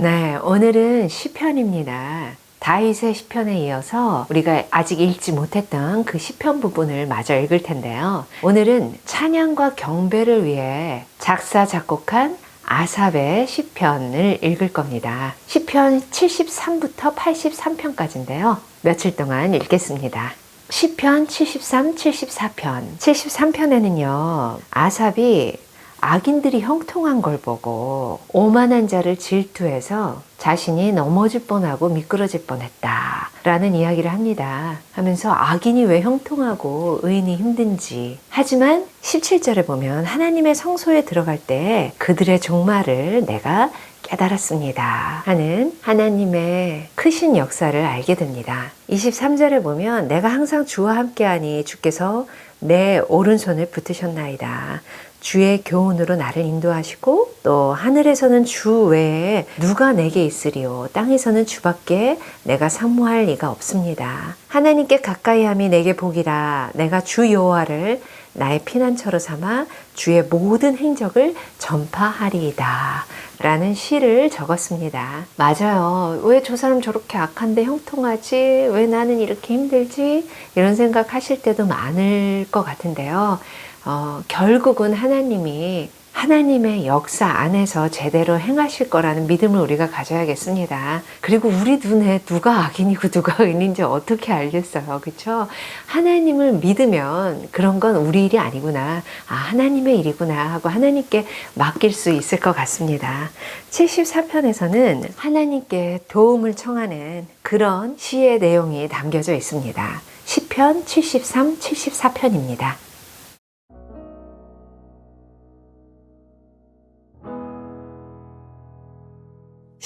네, 오늘은 시편입니다. 다윗의 시편에 이어서 우리가 아직 읽지 못했던 그 시편 부분을 마저 읽을 텐데요. 오늘은 찬양과 경배를 위해 작사 작곡한 아삽의 시편을 읽을 겁니다. 시편 73부터 83편까지인데요. 며칠 동안 읽겠습니다. 시편 73, 74편. 73편에는요, 아삽이 악인들이 형통한 걸 보고 오만한 자를 질투해서 자신이 넘어질 뻔하고 미끄러질 뻔했다. 라는 이야기를 합니다. 하면서 악인이 왜 형통하고 의인이 힘든지. 하지만 17절에 보면 하나님의 성소에 들어갈 때 그들의 종말을 내가 깨달았습니다. 하는 하나님의 크신 역사를 알게 됩니다. 23절에 보면 내가 항상 주와 함께하니 주께서 내 오른손을 붙으셨나이다. 주의 교훈으로 나를 인도하시고 또 하늘에서는 주 외에 누가 내게 있으리요 땅에서는 주밖에 내가 사모할 리가 없습니다. 하나님께 가까이함이 내게 복이라 내가 주 여호와를 나의 피난처로 삼아 주의 모든 행적을 전파하리이다. 라는 시를 적었습니다. 맞아요. 왜 저 사람 저렇게 악한데 형통하지? 왜 나는 이렇게 힘들지? 이런 생각 하실 때도 많을 것 같은데요. 어, 결국은 하나님이 하나님의 역사 안에서 제대로 행하실 거라는 믿음을 우리가 가져야겠습니다. 그리고 우리 눈에 누가 악인이고 누가 의인인지 어떻게 알겠어요. 그렇죠? 하나님을 믿으면 그런 건 우리 일이 아니구나. 아, 하나님의 일이구나 하고 하나님께 맡길 수 있을 것 같습니다. 74편에서는 하나님께 도움을 청하는 그런 시의 내용이 담겨져 있습니다. 시편 73, 74편입니다.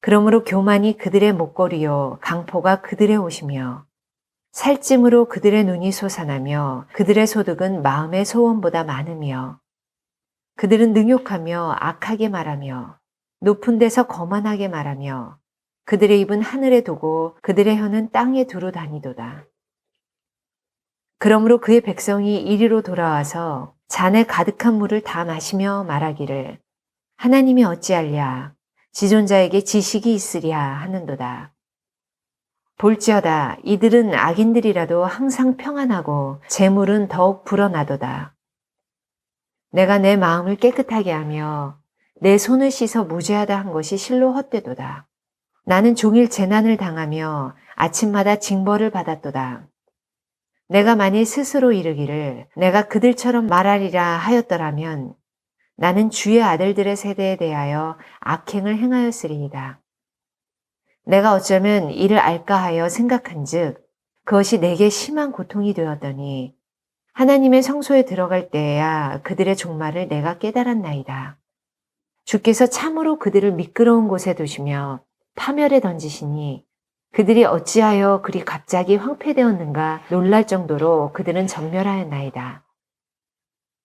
그러므로 교만이 그들의 목걸이요 강포가 그들의 옷이며 살찜으로 그들의 눈이 솟아나며 그들의 소득은 마음의 소원보다 많으며 그들은 능욕하며 악하게 말하며 높은 데서 거만하게 말하며 그들의 입은 하늘에 두고 그들의 혀는 땅에 두루 다니도다. 그러므로 그의 백성이 이리로 돌아와서 잔에 가득한 물을 다 마시며 말하기를 하나님이 어찌할랴 지존자에게 지식이 있으랴 하는도다. 볼지어다 이들은 악인들이라도 항상 평안하고 재물은 더욱 불어나도다. 내가 내 마음을 깨끗하게 하며 내 손을 씻어 무죄하다 한 것이 실로 헛되도다. 나는 종일 재난을 당하며 아침마다 징벌을 받았도다. 내가 만일 스스로 이르기를 내가 그들처럼 말하리라 하였더라면 나는 주의 아들들의 세대에 대하여 악행을 행하였으리이다. 내가 어쩌면 이를 알까 하여 생각한 즉, 그것이 내게 심한 고통이 되었더니, 하나님의 성소에 들어갈 때에야 그들의 종말을 내가 깨달았나이다. 주께서 참으로 그들을 미끄러운 곳에 두시며 파멸에 던지시니, 그들이 어찌하여 그리 갑자기 황폐되었는가 놀랄 정도로 그들은 전멸하였나이다.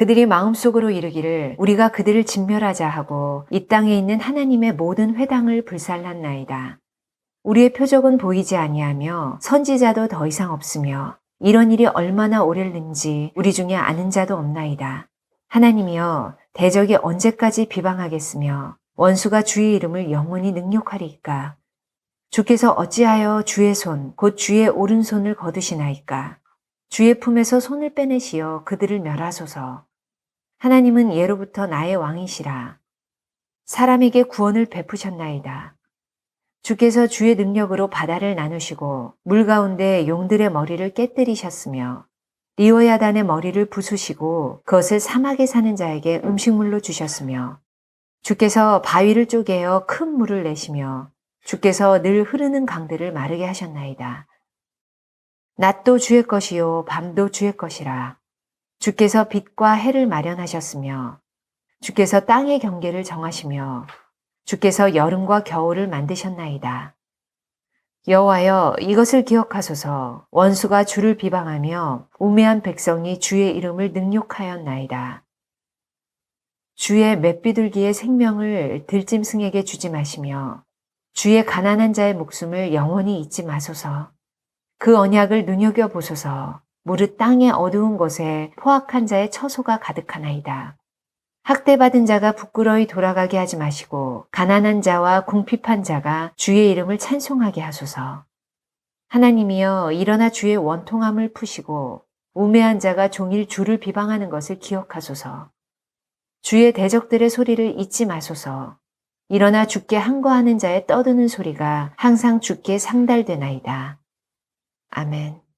그들이 마음속으로 이르기를 우리가 그들을 진멸하자 하고 이 땅에 있는 하나님의 모든 회당을 불살랐나이다. 우리의 표적은 보이지 아니하며 선지자도 더 이상 없으며 이런 일이 얼마나 오랬는지 우리 중에 아는 자도 없나이다. 하나님이여 대적이 언제까지 비방하겠으며 원수가 주의 이름을 영원히 능욕하리이까? 주께서 어찌하여 주의 손, 곧 주의 오른손을 거두시나이까? 주의 품에서 손을 빼내시어 그들을 멸하소서. 하나님은 예로부터 나의 왕이시라. 사람에게 구원을 베푸셨나이다. 주께서 주의 능력으로 바다를 나누시고 물 가운데 용들의 머리를 깨뜨리셨으며 리오야단의 머리를 부수시고 그것을 사막에 사는 자에게 음식물로 주셨으며 주께서 바위를 쪼개어 큰 물을 내시며 주께서 늘 흐르는 강들을 마르게 하셨나이다. 낮도 주의 것이요 밤도 주의 것이라. 주께서 빛과 해를 마련하셨으며 주께서 땅의 경계를 정하시며 주께서 여름과 겨울을 만드셨나이다. 여호와여 이것을 기억하소서 원수가 주를 비방하며 우매한 백성이 주의 이름을 능욕하였나이다. 주의 맷비둘기의 생명을 들짐승에게 주지 마시며 주의 가난한 자의 목숨을 영원히 잊지 마소서. 그 언약을 눈여겨 보소서. 무릇 땅의 어두운 곳에 포악한 자의 처소가 가득하나이다. 학대받은 자가 부끄러이 돌아가게 하지 마시고 가난한 자와 궁핍한 자가 주의 이름을 찬송하게 하소서. 하나님이여 일어나 주의 원통함을 푸시고 우매한 자가 종일 주를 비방하는 것을 기억하소서. 주의 대적들의 소리를 잊지 마소서. 일어나 주께 항거하는 자의 떠드는 소리가 항상 주께 상달되나이다. 아멘.